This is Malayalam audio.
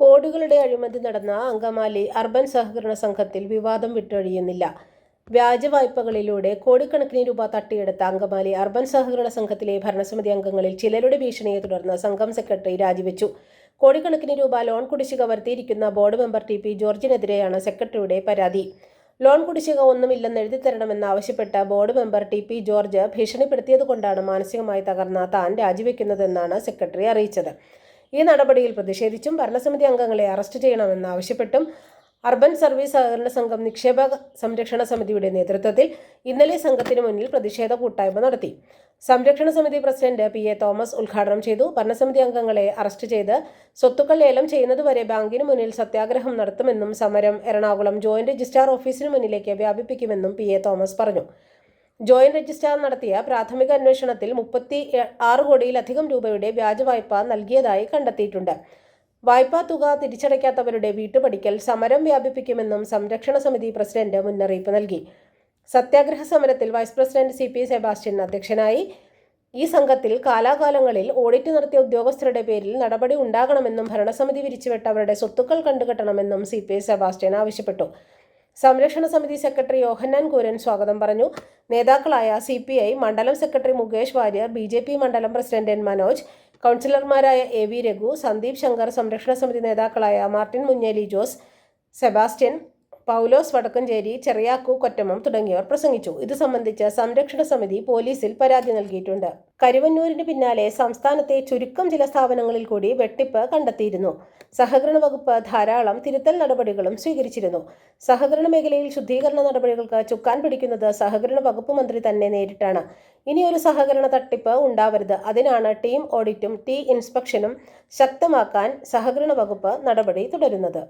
കോടികളുടെ അഴിമതി നടന്ന അങ്കമാലി അർബൻ സഹകരണ സംഘത്തിൽ വിവാദം വിട്ടൊഴിയുന്നില്ല. വ്യാജ വായ്പകളിലൂടെ കോടിക്കണക്കിന് രൂപ തട്ടിയെടുത്ത അങ്കമാലി അർബൻ സഹകരണ സംഘത്തിലെ ഭരണസമിതി അംഗങ്ങളിൽ ചിലരുടെ ഭീഷണിയെ തുടർന്ന് സംഘം സെക്രട്ടറി രാജിവെച്ചു. കോടിക്കണക്കിന് രൂപ ലോൺ കുടിശ്ശിക വരുത്തിയിരിക്കുന്ന ബോർഡ് മെമ്പർ ടി പി ജോർജിനെതിരെയാണ് സെക്രട്ടറിയുടെ പരാതി. ലോൺ കുടിശ്ശിക ഒന്നുമില്ലെന്ന് എഴുതിത്തരണമെന്നാവശ്യപ്പെട്ട board member T P George ഭീഷണിപ്പെടുത്തിയതുകൊണ്ടാണ് മാനസികമായി തകർന്ന താൻ രാജിവെക്കുന്നതെന്നാണ് സെക്രട്ടറി അറിയിച്ചത്. ഈ നടപടിയിൽ പ്രതിഷേധിച്ചും ഭരണസമിതി അംഗങ്ങളെ അറസ്റ്റ് ചെയ്യണമെന്നാവശ്യപ്പെട്ടും അർബൻ സർവീസ് സഹകരണ സംഘം നിക്ഷേപ സംരക്ഷണ സമിതിയുടെ നേതൃത്വത്തിൽ ഇന്നലെ സംഘത്തിന് മുന്നിൽ പ്രതിഷേധ കൂട്ടായ്മ നടത്തി. സംരക്ഷണ സമിതി പ്രസിഡന്റ് പി എ തോമസ് ഉദ്ഘാടനം ചെയ്തു. ഭരണസമിതി അംഗങ്ങളെ അറസ്റ്റ് ചെയ്ത് സ്വത്തുക്കൾ ലേലം ചെയ്യുന്നതുവരെ ബാങ്കിന് മുന്നിൽ സത്യാഗ്രഹം നടത്തുമെന്നും സമരം എറണാകുളം ജോയിന്റ് രജിസ്ട്രാർ ഓഫീസിന് മുന്നിലേക്ക് വ്യാപിപ്പിക്കുമെന്നും പി എ തോമസ് പറഞ്ഞു. ജോയിന്റ് രജിസ്ട്രാർ നടത്തിയ പ്രാഥമിക അന്വേഷണത്തിൽ മുപ്പത്തി ആറ് കോടിയിലധികം രൂപയുടെ വ്യാജ വായ്പ നൽകിയതായി കണ്ടെത്തിയിട്ടുണ്ട്. വായ്പാ തുക തിരിച്ചടയ്ക്കാത്തവരുടെ വീട്ടുപടിക്കൽ സമരം വ്യാപിപ്പിക്കുമെന്നും സംരക്ഷണ സമിതി പ്രസിഡന്റ് മുന്നറിയിപ്പ് നൽകി. സത്യാഗ്രഹ സമരത്തിൽ vice president C P Sebastian അധ്യക്ഷനായി. ഈ സംഘത്തിൽ കാലാകാലങ്ങളിൽ ഓഡിറ്റ് നടത്തിയ ഉദ്യോഗസ്ഥരുടെ പേരിൽ നടപടി ഉണ്ടാകണമെന്നും ഭരണസമിതി വിരിച്ചുവിട്ടവരുടെ സ്വത്തുക്കൾ കണ്ടുകെട്ടണമെന്നും സി പി സെബാസ്റ്റ്യൻ ആവശ്യപ്പെട്ടു. സംരക്ഷണ സമിതി സെക്രട്ടറി യോഹന്നാൻ കൂരൻ സ്വാഗതം പറഞ്ഞു. നേതാക്കളായ സി പി ഐ മണ്ഡലം secretary Mukesh Warrier B J P മണ്ഡലം പ്രസിഡന്റ് എൻ മനോജ് കൗൺസിലർമാരായ എ വി രഘു സന്ദീപ് ശങ്കർ സംരക്ഷണ സമിതി നേതാക്കളായ Martin Munjeli Jose Sebastian Paulose Vadakkanchery Cheriyakku Kottamam തുടങ്ങിയവർ പ്രസംഗിച്ചു. ഇത് സംബന്ധിച്ച് സംരക്ഷണ സമിതി പോലീസിൽ പരാതി നൽകിയിട്ടുണ്ട്. കരുവന്നൂരിന് പിന്നാലെ സംസ്ഥാനത്തെ ചുരുക്കം ചില സ്ഥാപനങ്ങളിൽ കൂടി വെട്ടിപ്പ് കണ്ടെത്തിയിരുന്നു. സഹകരണ വകുപ്പ് ധാരാളം തിരുത്തൽ നടപടികളും സ്വീകരിച്ചിരുന്നു. സഹകരണ മേഖലയിൽ ശുദ്ധീകരണ നടപടികൾക്ക് ചുക്കാൻ പിടിക്കുന്നത് സഹകരണ വകുപ്പ് മന്ത്രി തന്നെ നേരിട്ടാണ്. ഇനിയൊരു സഹകരണ തട്ടിപ്പ് ഉണ്ടാവരുത്. അതിനാണ് ടീം ഓഡിറ്റും ടീ ഇൻസ്പെക്ഷനും ശക്തമാക്കാൻ സഹകരണ വകുപ്പ് നടപടി തുടരുന്നത്.